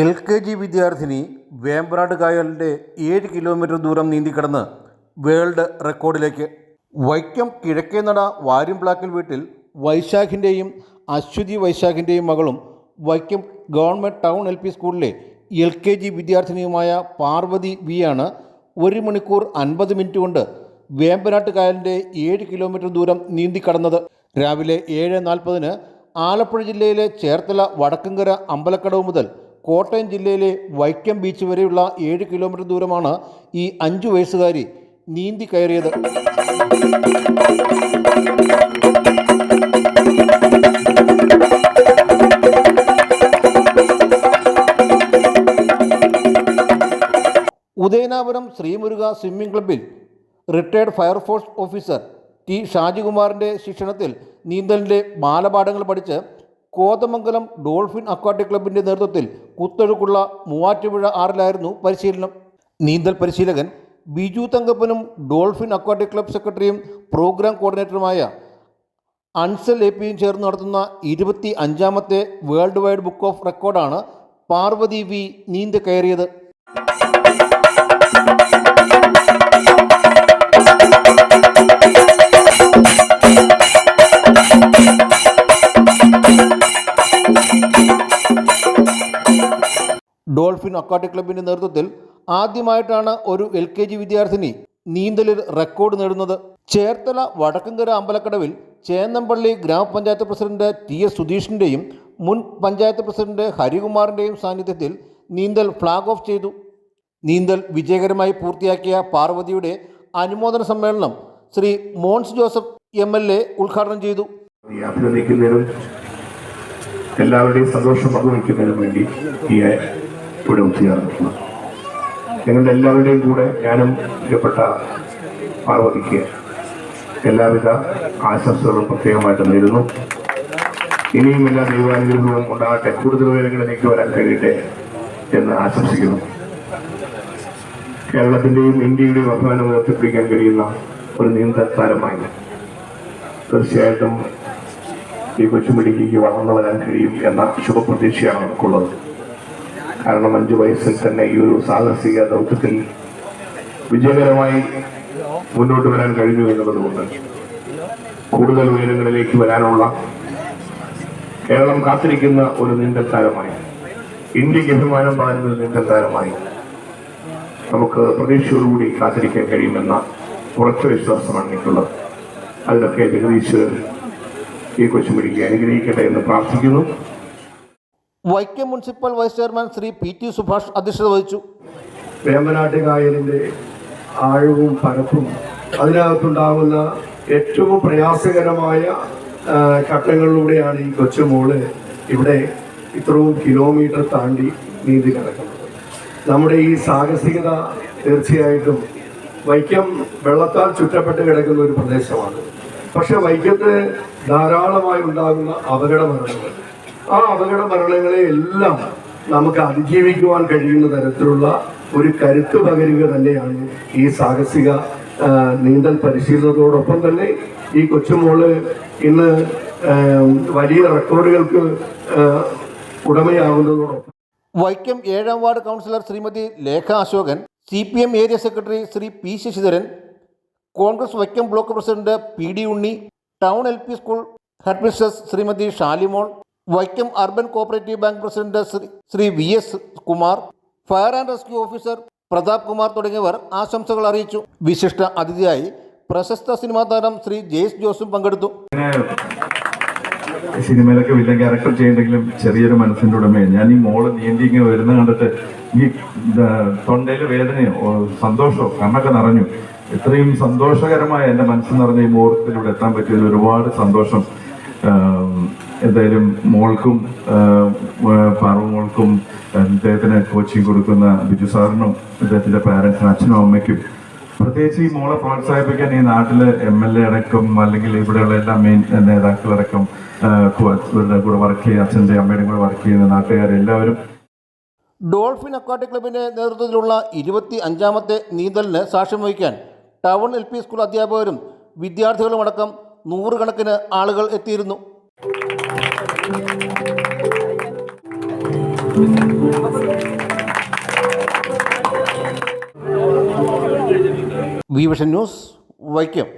L K G വിദ്യാർത്ഥിനി വേമ്പനാട് കായലിന്റെ ഏഴ് കിലോമീറ്റർ ദൂരം നീന്തിക്കടന്ന് വേൾഡ് റെക്കോർഡിലേക്ക്. വൈക്കം കിഴക്കേനട വാര്യംപ്ലാക്കൽ വീട്ടിൽ വൈശാഖിന്റെയും അശ്വതി വൈശാഖിന്റെയും മകളും Vaikom government town L P സ്കൂളിലെ എൽ കെ ജി വിദ്യാർത്ഥിനിയുമായ പാർവതി വി ആണ് ഒരു മണിക്കൂർ അൻപത് മിനിറ്റ് കൊണ്ട് വേമ്പനാട്ട് കായലിന്റെ ഏഴ് കിലോമീറ്റർ ദൂരം നീന്തിക്കടന്നത്. രാവിലെ ഏഴ് നാൽപ്പതിന് ആലപ്പുഴ ജില്ലയിലെ ചേർത്തല വടക്കുംകര അമ്പലക്കടവ് മുതൽ കോട്ടയം ജില്ലയിലെ വൈക്കം ബീച്ച് വരെയുള്ള ഏഴ് കിലോമീറ്റർ ദൂരമാണ് ഈ അഞ്ചു വയസ്സുകാരി നീന്തി കയറിയത്. ഉദയനാപുരം ശ്രീമുരുക സ്വിമ്മിംഗ് ക്ലബിൽ retired fire force officer T ഷാജികുമാറിന്റെ ശിക്ഷണത്തിൽ നീന്തലിന്റെ ബാലപാഠങ്ങൾ പഠിച്ച് കോതമംഗലം ഡോൾഫിൻ അക്വാട്ടിക് ക്ലബിന്റെ നേതൃത്വത്തിൽ കുത്തൊഴുക്കുള്ള മൂവാറ്റുപുഴ ആറിലായിരുന്നു പരിശീലനം. നീന്തൽ പരിശീലകൻ ബിജു തങ്കപ്പനും ഡോൾഫിൻ അക്വാട്ടിക് ക്ലബ് സെക്രട്ടറിയും പ്രോഗ്രാം കോർഡിനേറ്ററുമായ അൺസൽ എ പിയും ചേർന്ന് നടത്തുന്ന ഇരുപത്തി അഞ്ചാമത്തെ വേൾഡ് വൈഡ് ബുക്ക് ഓഫ് റെക്കോർഡാണ് പാർവതി വി നീന്തി കയറിയത്. ഡോൾഫിൻ അക്വാട്ടിക് ക്ലബിന്റെ നേതൃത്വത്തിൽ ആദ്യമായിട്ടാണ് ഒരു എൽ കെ ജി വിദ്യാർത്ഥിനി നീന്തലിൽ റെക്കോർഡ് നേടുന്നത്. ചേർത്തല വടക്കങ്കര അമ്പലക്കടവിൽ ചേന്നമ്പള്ളി ഗ്രാമപഞ്ചായത്ത് പ്രസിഡന്റ് ടി എസ് സുധീഷിന്റെയും മുൻ പഞ്ചായത്ത് പ്രസിഡന്റ് ഹരികുമാറിന്റെയും സാന്നിധ്യത്തിൽ നീന്തൽ ഫ്ലാഗ് ഓഫ് ചെയ്തു. നീന്തൽ വിജയകരമായി പൂർത്തിയാക്കിയ പാർവതിയുടെ അനുമോദന സമ്മേളനം Shri Mons Joseph M L A ഉദ്ഘാടനം ചെയ്തു. അഭിനന്ദിക്കുന്നതിനും എല്ലാവരുടെയും സന്തോഷം പങ്കുവയ്ക്കുന്നതിനും വേണ്ടി ഈ ഇവിടെ ഒത്തുചേർന്നിട്ടുള്ളത് ഞങ്ങളുടെ എല്ലാവരുടെയും കൂടെ ഞാനും പ്രിയപ്പെട്ട പാർവതിക്ക് എല്ലാവിധ ആശംസകളും പ്രത്യേകമായിട്ട് നേരുന്നു. ഇനിയും എല്ലാ ദൈവാനുഗ്രഹങ്ങളും ഉണ്ടാകട്ടെ. കൂടുതൽ ഉയരങ്ങളിലേക്ക് വരാൻ കഴിയട്ടെ എന്ന് ആശംസിക്കുന്നു. കേരളത്തിന്റെയും ഇന്ത്യയുടെയും അഭിമാനം ഉയർത്തിപ്പിടിക്കാൻ കഴിയുന്ന ഒരു നീന്തൽ താരമായി തീർച്ചയായിട്ടും ഈ കൊച്ചുമിടിക്ക് വളർന്നു വരാൻ കഴിയും എന്ന ശുഭപ്രതീക്ഷയാണ് നമുക്കുള്ളത്. കാരണം അഞ്ചു വയസ്സിൽ തന്നെ ഈ ഒരു സാഹസിക ദൗത്യത്തിൽ വിജയകരമായി മുന്നോട്ട് വരാൻ കഴിഞ്ഞു എന്നുള്ളതുകൊണ്ട് കൂടുതൽ ഉയരങ്ങളിലേക്ക് വരാനുള്ള കേരളം കാത്തിരിക്കുന്ന ഒരു നീന്തൽ താരമായി ഇന്ത്യയ്ക്ക് അഭിമാനം ഒരു നീന്തൽ താരമായി നമുക്ക് പ്രതീക്ഷയോടുകൂടി കാത്തിരിക്കാൻ കഴിയുമെന്ന ഉറച്ച വിശ്വാസമാണ് എനിക്കുള്ളത്. അതിലൊക്കെ ജഗദീശ് ഈ കൊച്ചുമിടിക്ക് അനുഗ്രഹിക്കട്ടെ എന്ന് പ്രാർത്ഥിക്കുന്നു. Vaikom municipal vice chairman Shri P T Subhash അധ്യക്ഷത വഹിച്ചു. വേമ്പനാട്ട് കായലിന്റെ ആഴവും പരപ്പും അതിനകത്തുണ്ടാകുന്ന ഏറ്റവും പ്രയാസകരമായ ഘട്ടങ്ങളിലൂടെയാണ് ഈ കൊച്ചുമോൾ ഇവിടെ ഇത്രയും കിലോമീറ്റർ താണ്ടി നീന്തി കിടക്കുന്നത് നമ്മുടെ ഈ സാഹസികത തീർച്ചയായിട്ടും വൈക്കം വെള്ളത്താൽ ചുറ്റപ്പെട്ട് കിടക്കുന്ന ഒരു പ്രദേശമാണ്. പക്ഷെ വൈക്കത്ത് ധാരാളമായി ഉണ്ടാകുന്ന അപകട മരണങ്ങൾ. ആ അപകട മരണങ്ങളെ എല്ലാം നമുക്ക് അതിജീവിക്കുവാൻ കഴിയുന്ന തരത്തിലുള്ള ഒരു കരുത്ത് പകരുക തന്നെയാണ് ഈ സാഹസിക നീന്തൽ പരിശീലനത്തോടൊപ്പം തന്നെ ഈ കൊച്ചുമോൾ ഇന്ന് വലിയ റെക്കോർഡുകൾക്ക് ഉടമയാകുന്നതോടൊപ്പം. വൈക്കം ഏഴാം ward councillor Shrimati Lekha Ashokan C P M area secretary Shri P Sasidharan Congress Vaikom block president P D Unni town L P school headmistress Shrimati Shalimol Vaikom urban cooperative bank president Shri V S Kumar fire and rescue officer Prathap Kumar തുടങ്ങിയവർ ആശംസകൾ അറിയിച്ചു. വിശിഷ്ട അതിഥിയായി പ്രശസ്ത cinema താരം ശ്രീ ജെയ്സ് ജോസും പങ്കെടുത്തു. സിനിമയിലൊക്കെ villain character ചെയ്യണ്ടെങ്കിലും ചെറിയൊരു മനസ്സിന്റെ ഉടമയാണ് ഞാൻ ഈ മോൾ നീന്തി ഇങ്ങനെ വരുന്ന കണ്ടിട്ട് ഈ തൊണ്ടയിൽ വേദനയോ സന്തോഷമോ കണ്ണൊക്കെ നിറഞ്ഞു. ഇത്രയും സന്തോഷകരമായ എന്റെ മനസ്സ് നിറഞ്ഞ ഈ മുഹൂർത്തത്തിലൂടെ എത്താൻ പറ്റിയതിൽ ഒരുപാട് സന്തോഷം. എന്തായാലും മോൾക്കും പാർവ മോൾക്കും അദ്ദേഹത്തിന് കോച്ചിങ് കൊടുക്കുന്ന ബിജു സാറിനും അദ്ദേഹത്തിന്റെ പാരൻസിനും അച്ഛനും അമ്മയ്ക്കും പ്രത്യേകിച്ച് ഈ മോളെ പ്രോത്സാഹിപ്പിക്കാൻ ഈ നാട്ടിലെ എം എൽ എ അടക്കം അല്ലെങ്കിൽ ഇവിടെയുള്ള എല്ലാ മെയിൻ നേതാക്കളടക്കം ഇവരുടെ കൂടെ വർക്ക് ചെയ്യുന്ന അച്ഛന്റെ അമ്മയുടെയും കൂടെ വർക്ക് ചെയ്യുന്ന നാട്ടുകാരെല്ലാവരും ഡോൾഫിൻ അക്വാട്ടിക് ക്ലബിന്റെ നേതൃത്വത്തിലുള്ള ഇരുപത്തി അഞ്ചാമത്തെ നീന്തലിന് സാക്ഷ്യം വഹിക്കാൻ ടൗൺ എൽ പി സ്കൂൾ അധ്യാപകരും വിദ്യാർത്ഥികളുമടക്കം നൂറുകണക്കിന് ആളുകൾ എത്തിയിരുന്നു. V vision news Vaikom.